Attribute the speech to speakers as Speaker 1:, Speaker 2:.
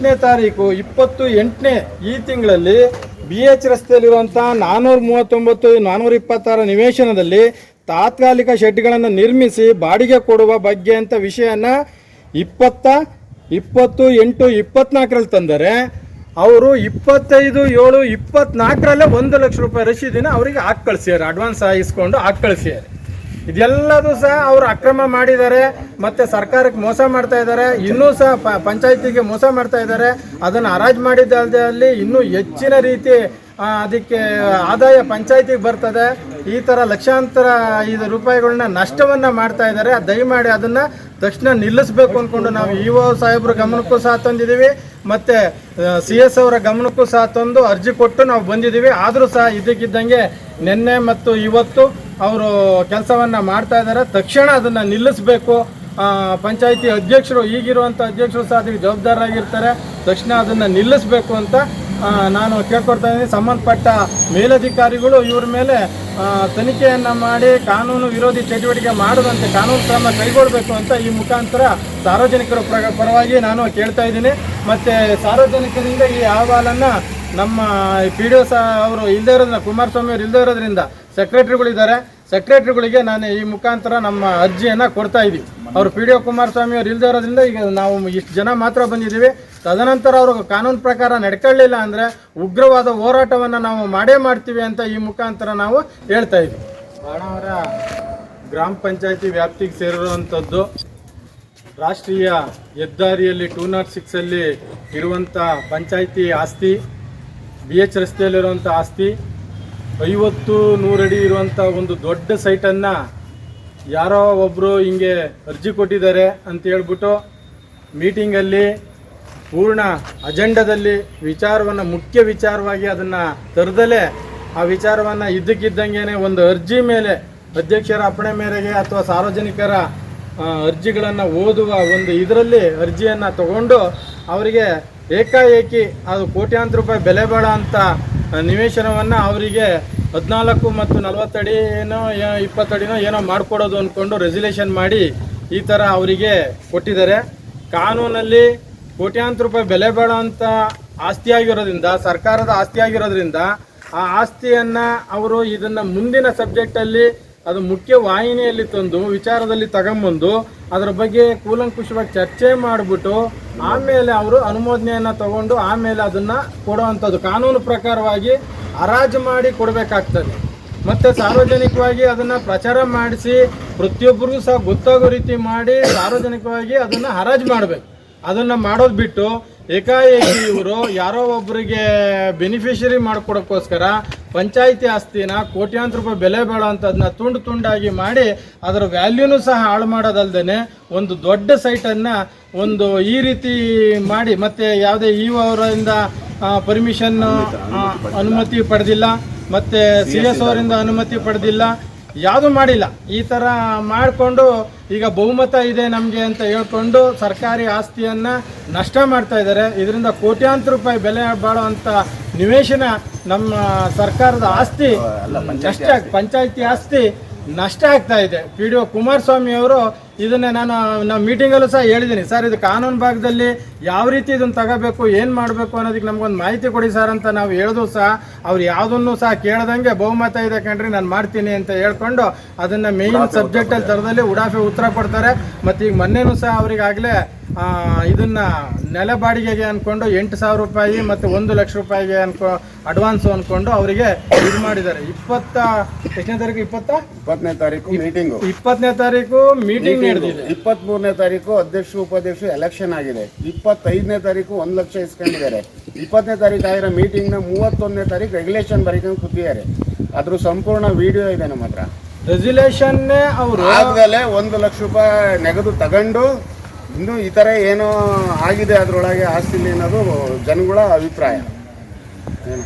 Speaker 1: ಎಂಟನೇ ತಾರೀಕು ಇಪ್ಪತ್ತು ಎಂಟನೇ ಈ ತಿಂಗಳಲ್ಲಿ ಬಿ ಎಚ್ ರಸ್ತೆಯಲ್ಲಿರುವಂಥ ನಾನ್ನೂರ ಮೂವತ್ತೊಂಬತ್ತು, ನಾನ್ನೂರ ಇಪ್ಪತ್ತಾರ ನಿವೇಶನದಲ್ಲಿ ತಾತ್ಕಾಲಿಕ ಶೆಡ್ಗಳನ್ನು ನಿರ್ಮಿಸಿ ಬಾಡಿಗೆ ಕೊಡುವ ಬಗ್ಗೆ ಅಂತ ವಿಷಯನ ಇಪ್ಪತ್ತ, ಇಪ್ಪತ್ತು, ಎಂಟು, ಇಪ್ಪತ್ನಾಲ್ಕರಲ್ಲಿ ತಂದರೆ ಅವರು ಇಪ್ಪತ್ತೈದು, ಏಳು, ಇಪ್ಪತ್ನಾಲ್ಕರಲ್ಲೇ ಒಂದು ಲಕ್ಷ ರೂಪಾಯಿ ರಶೀದಿನ ಅವರಿಗೆ ಹಾಕಿ ಕಳಿಸ್ಯಾರ ಅಡ್ವಾನ್ಸ್ ಆಗಿಸ್ಕೊಂಡು ಹಾಕಿ ಕಳಿಸ್ಯಾರ ಇದೆಲ್ಲದೂ ಸಹ ಅವರು ಅಕ್ರಮ ಮಾಡಿದ್ದಾರೆ, ಮತ್ತೆ ಸರ್ಕಾರಕ್ಕೆ ಮೋಸ ಮಾಡ್ತಾ ಇದ್ದಾರೆ, ಇನ್ನೂ ಸಹ ಪ, ಪಂಚಾಯತಿಗೆ ಮೋಸ ಮಾಡ್ತಾ ಇದ್ದಾರೆ. ಅದನ್ನು ಹರಾಜು ಮಾಡಿದ್ದಲ್ಲದೆ ಅಲ್ಲಿ ಇನ್ನೂ ಹೆಚ್ಚಿನ ರೀತಿ ಅದಕ್ಕೆ ಆದಾಯ ಪಂಚಾಯತಿಗೆ ಬರ್ತದೆ. ಈ ಥರ ಲಕ್ಷಾಂತರ ಐದು ರೂಪಾಯಿಗಳನ್ನ ನಷ್ಟವನ್ನು ಮಾಡ್ತಾ ಇದ್ದಾರೆ. ದಯಮಾಡಿ ಅದನ್ನು ತಕ್ಷಣ ನಿಲ್ಲಿಸಬೇಕು ಅಂದ್ಕೊಂಡು ನಾವು ಇ ಒ ಸಾಹೇಬ್ರ ಗಮನಕ್ಕೂ ಸಹ ತಂದಿದ್ದೀವಿ. ಮತ್ತೆ ಸಿ ಎಸ್ ಅವರ ಗಮನಕ್ಕೂ ಸಹ ತಂದು ಅರ್ಜಿ ಕೊಟ್ಟು ನಾವು ಬಂದಿದ್ದೀವಿ. ಆದರೂ ಸಹ ಇದಕ್ಕಿದ್ದಂಗೆ ನಿನ್ನೆ ಮತ್ತು ಇವತ್ತು ಅವರು ಕೆಲಸವನ್ನ ಮಾಡ್ತಾ ಇದ್ದಾರೆ ತಕ್ಷಣ ಅದನ್ನ ನಿಲ್ಲಿಸಬೇಕು. ಪಂಚಾಯಿತಿ ಅಧ್ಯಕ್ಷರು ಈಗಿರುವಂಥ ಅಧ್ಯಕ್ಷರು ಸಹ ಅದಕ್ಕೆ ಜವಾಬ್ದಾರರಾಗಿರ್ತಾರೆ. ತಕ್ಷಣ ಅದನ್ನು ನಿಲ್ಲಿಸಬೇಕು ಅಂತ ನಾನು ಕೇಳ್ಕೊಡ್ತಾ ಇದ್ದೀನಿ. ಸಂಬಂಧಪಟ್ಟ ಮೇಲಧಿಕಾರಿಗಳು ಇವ್ರ ಮೇಲೆ ತನಿಖೆಯನ್ನ ಮಾಡಿ, ಕಾನೂನು ವಿರೋಧಿ ಚಟುವಟಿಕೆ ಮಾಡದಂತೆ ಕಾನೂನು ಕ್ರಮ ಕೈಗೊಳ್ಳಬೇಕು ಅಂತ ಈ ಮುಖಾಂತರ ಸಾರ್ವಜನಿಕರ ಪ್ರ- ಪರವಾಗಿ ನಾನು ಕೇಳ್ತಾ ಇದ್ದೀನಿ. ಮತ್ತು ಸಾರ್ವಜನಿಕರಿಂದ ಈ ಅಹವಾಲನ್ನು ನಮ್ಮ ಪಿ ಡಿ ಒ ಸಹ ಅವರು ಇಲ್ಲದೇ ಇರೋದ್ರಿಂದ ಕುಮಾರಸ್ವಾಮಿ ಅವರು ಇಲ್ಲದೇ ಇರೋದ್ರಿಂದ ಸೆಕ್ರೆಟರಿಗಳಿದ್ದಾರೆ ಸೆಕ್ರೆಟರಿಗಳಿಗೆ ನಾನು ಈ ಮುಖಾಂತರ ನಮ್ಮ ಅರ್ಜಿಯನ್ನು ಕೊಡ್ತಾ ಇದ್ದೀವಿ ಅವರು ಪಿ ಡಿ ಒ ಕುಮಾರಸ್ವಾಮಿ ಅವರು ಇಲ್ಲದೇ ಇರೋದ್ರಿಂದ ಈಗ ನಾವು ಇಷ್ಟು ಜನ ಮಾತ್ರ ಬಂದಿದ್ದೀವಿ. ತದನಂತರ ಅವರು ಕಾನೂನು ಪ್ರಕಾರ ನಡ್ಕೊಳ್ಳಿಲ್ಲ ಅಂದರೆ ಉಗ್ರವಾದ ಹೋರಾಟವನ್ನು ನಾವು ಮಾಡೇ ಮಾಡ್ತೀವಿ ಅಂತ ಈ ಮುಖಾಂತರ ನಾವು ಹೇಳ್ತಾ ಇದ್ದೀವಿ. ಬಾಣವರ ಗ್ರಾಮ ಪಂಚಾಯತಿ ವ್ಯಾಪ್ತಿಗೆ ಸೇರಿರುವಂಥದ್ದು ರಾಷ್ಟ್ರೀಯ ಹೆದ್ದಾರಿಯಲ್ಲಿ ಟೂ ನಾಟ್ ಸಿಕ್ಸಲ್ಲಿ ಇರುವಂಥ ಪಂಚಾಯಿತಿ ಆಸ್ತಿ ಬಿ ಎಚ್ ರಸ್ತೆಯಲ್ಲಿರುವಂಥ ಆಸ್ತಿ ಐವತ್ತು ನೂರಡಿ ಇರುವಂಥ ಒಂದು ದೊಡ್ಡ ಸೈಟನ್ನು ಯಾರೋ ಒಬ್ಬರು ಹಿಂಗೆ ಅರ್ಜಿ ಕೊಟ್ಟಿದ್ದಾರೆ ಅಂತ ಹೇಳ್ಬಿಟ್ಟು ಮೀಟಿಂಗಲ್ಲಿ ಪೂರ್ಣ ಅಜೆಂಡದಲ್ಲಿ ವಿಚಾರವನ್ನು, ಮುಖ್ಯ ವಿಚಾರವಾಗಿ ಅದನ್ನು ತರದಲ್ಲೇ ಆ ವಿಚಾರವನ್ನು ಇದ್ದಕ್ಕಿದ್ದಂಗೆ ಒಂದು ಅರ್ಜಿ ಮೇಲೆ ಅಧ್ಯಕ್ಷರ ಅಪ್ಪಣೆ ಮೇರೆಗೆ ಅಥವಾ ಸಾರ್ವಜನಿಕರ ಅರ್ಜಿಗಳನ್ನು ಓದುವ ಒಂದು ಇದರಲ್ಲಿ ಅರ್ಜಿಯನ್ನು ತಗೊಂಡು ಅವರಿಗೆ ಏಕಾಏಕಿ ಅದು ಕೋಟ್ಯಾಂತರ ರೂಪಾಯಿ ಬೆಲೆ ಬಾಳ ಅಂತ ನಿವೇಶನವನ್ನು ಅವರಿಗೆ ಹದಿನಾಲ್ಕು ಮತ್ತು ನಲವತ್ತಡಿ ಏನೋ, ಏ- ಇಪ್ಪತ್ತಡಿನೋ ಏನೋ ಮಾಡಿಕೊಡೋದು ಅಂದ್ಕೊಂಡು ರೆಸಲ್ಯೂಷನ್ ಮಾಡಿ ಈ ಥರ ಅವರಿಗೆ ಕೊಟ್ಟಿದ್ದಾರೆ. ಕಾನೂನಲ್ಲಿ ಕೋಟ್ಯಾಂತರ ರೂಪಾಯಿ ಬೆಲೆ ಬಾಳುವಂಥ ಆಸ್ತಿಯಾಗಿರೋದ್ರಿಂದ, ಸರ್ಕಾರದ ಆಸ್ತಿಯಾಗಿರೋದ್ರಿಂದ ಆ ಆಸ್ತಿಯನ್ನು ಅವರು ಇದನ್ನು ಮುಂದಿನ ಸಬ್ಜೆಕ್ಟಲ್ಲಿ ಅದು ಮುಖ್ಯ ವಾಹಿನಿಯಲ್ಲಿ ತಂದು ವಿಚಾರದಲ್ಲಿ ತಗೊಂಬಂದು ಅದರ ಬಗ್ಗೆ ಕೂಲಂಕುಷವಾಗಿ ಚರ್ಚೆ ಮಾಡಿಬಿಟ್ಟು ಆಮೇಲೆ ಅವರು ಅನುಮೋದನೆಯನ್ನು ತಗೊಂಡು ಆಮೇಲೆ ಅದನ್ನು ಕೊಡುವಂಥದ್ದು ಕಾನೂನು ಪ್ರಕಾರವಾಗಿ ಹರಾಜು ಮಾಡಿ ಕೊಡಬೇಕಾಗ್ತದೆ. ಮತ್ತು ಸಾರ್ವಜನಿಕವಾಗಿ ಅದನ್ನು ಪ್ರಚಾರ ಮಾಡಿಸಿ ಪ್ರತಿಯೊಬ್ಬರಿಗೂ ಸಹ ಗೊತ್ತಾಗೋ ರೀತಿ ಮಾಡಿ ಸಾರ್ವಜನಿಕವಾಗಿ ಅದನ್ನು ಹರಾಜು ಮಾಡಬೇಕು. ಅದನ್ನು ಮಾಡೋದು ಬಿಟ್ಟು ಏಕಾಏಕಿ ಇವರು ಯಾರೋ ಒಬ್ಬರಿಗೆ ಬೆನಿಫಿಷರಿ ಮಾಡಿಕೊಡೋಕ್ಕೋಸ್ಕರ ಪಂಚಾಯಿತಿ ಆಸ್ತಿನ ಕೋಟ್ಯಾಂತರ ರೂಪಾಯಿ ಬೆಲೆ ಬಾಳೋಂಥದ್ದನ್ನ ತುಂಡು ತುಂಡಾಗಿ ಮಾಡಿ ಅದರ ವ್ಯಾಲ್ಯೂನು ಸಹ ಹಾಳು ಮಾಡೋದಲ್ದೇ ಒಂದು ದೊಡ್ಡ ಸೈಟನ್ನು ಒಂದು ಈ ರೀತಿ ಮಾಡಿ ಮತ್ತೆ ಯಾವುದೇ ಇ ಅವರಿಂದ ಪರ್ಮಿಷನ್ ಅನುಮತಿ ಪಡೆದಿಲ್ಲ. ಮತ್ತೆ ಸಿ ಎಸ್ ಅವರಿಂದ ಅನುಮತಿ ಪಡೆದಿಲ್ಲ. ಯಾವುದು ಮಾಡಿಲ್ಲ. ಈ ಥರ ಮಾಡಿಕೊಂಡು ಈಗ ಬಹುಮತ ಇದೆ ನಮಗೆ ಅಂತ ಹೇಳ್ಕೊಂಡು ಸರ್ಕಾರಿ ಆಸ್ತಿಯನ್ನು ನಷ್ಟ ಮಾಡ್ತಾ ಇದ್ದಾರೆ. ಇದರಿಂದ ಕೋಟ್ಯಾಂತರ ರೂಪಾಯಿ ಬೆಲೆ ಬಾಳುವಂಥ ನಿವೇಶನ ನಮ್ಮ ಸರ್ಕಾರದ ಆಸ್ತಿ ನಷ್ಟ ಪಂಚಾಯತಿ ಆಸ್ತಿ ನಷ್ಟ ಆಗ್ತಾ ಇದೆ. ಪಿ ಡಿ ಒ ಕುಮಾರಸ್ವಾಮಿ ಅವರು ಇದನ್ನೇ ನಾನು ನಮ್ಮ ಮೀಟಿಂಗಲ್ಲೂ ಸಹ ಹೇಳಿದ್ದೀನಿ. ಸರ್ ಇದು ಕಾನೂನು ಭಾಗದಲ್ಲಿ ಯಾವ ರೀತಿ ಇದನ್ನು ತಗೋಬೇಕು ಏನು ಮಾಡಬೇಕು ಅನ್ನೋದಕ್ಕೆ ನಮಗೊಂದು ಮಾಹಿತಿ ಕೊಡಿ ಸರ್ ಅಂತ ನಾವು ಹೇಳಿದ್ರು ಸಹ ಅವ್ರು ಯಾವುದನ್ನು ಸಹ ಕೇಳ್ದಂಗೆ ಬಹುಮತ ಇದೆ ಕಣ್ರಿ ನಾನು ಮಾಡ್ತೀನಿ ಅಂತ ಹೇಳ್ಕೊಂಡು ಅದನ್ನು ಮೇಯ್ನ್ ಸಬ್ಜೆಕ್ಟಲ್ಲಿ ತರದಲ್ಲಿ ಉಡಾಫೆ ಉತ್ತರ ಕೊಡ್ತಾರೆ. ಮತ್ತು ಈಗ ಮೊನ್ನೆನೂ ಸಹ ಅವರಿಗಾಗಲೇ ಇದನ್ನ ನೆಲ ಬಾಡಿಗೆಗೆ ಅನ್ಕೊಂಡು ಎಂಟು ಸಾವಿರ ರೂಪಾಯಿ ಮತ್ತು ಒಂದು ಲಕ್ಷ ರೂಪಾಯಿಗೆ ಅನ್ಕೊ ಅಡ್ವಾನ್ಸು ಅನ್ಕೊಂಡು ಅವರಿಗೆ ಇದು ಮಾಡಿದ್ದಾರೆ. ಇಪ್ಪತ್ತ ಎಷ್ಟನೇ ತಾರೀಕು ಇಪ್ಪತ್ತ?
Speaker 2: ಇಪ್ಪತ್ತನೇ ತಾರೀಕು ಮೀಟಿಂಗು
Speaker 1: ಇಪ್ಪತ್ತನೇ ತಾರೀಕು ಮೀಟಿಂಗ್ ನಡೆದಿದೆ.
Speaker 2: ಇಪ್ಪತ್ತ್ ಮೂರನೇ ತಾರೀಕು ಅಧ್ಯಕ್ಷ ಉಪಾಧ್ಯಕ್ಷ ಎಲೆಕ್ಷನ್ ಆಗಿದೆ. ಇಪ್ಪತ್ತೈದನೇ ತಾರೀಕು ಒಂದು ಲಕ್ಷ ಇಸ್ಕೊಂಡಿದ್ದಾರೆ. ಇಪ್ಪತ್ತನೇ ತಾರೀಕು ಆಗಿರೋ ಮೀಟಿಂಗ್ನ ಮೂವತ್ತೊಂದನೇ ತಾರೀಕು ರೆಗ್ಯುಲೇಷನ್ ಬರೀಕೊಂಡು ಕೂತಿದ್ದಾರೆ. ಅದ್ರ ಸಂಪೂರ್ಣ ವಿಡಿಯೋ ಇದೆ ನಮ್ಮ ಹತ್ರ.
Speaker 1: ರೆಸಲ್ಯೂಷನ್ನೇ ಅವರು
Speaker 2: ಆದ್ಮೇಲೆ ಒಂದು ಲಕ್ಷ ರೂಪಾಯಿ ನೆಗೆದು ತಗೊಂಡು ಇನ್ನು ಈ ಥರ ಏನೋ ಆಗಿದೆ ಅದರೊಳಗೆ ಆಸ್ತಿಲಿ ಅನ್ನೋದು ಜನಗಳ ಅಭಿಪ್ರಾಯ. ಏನು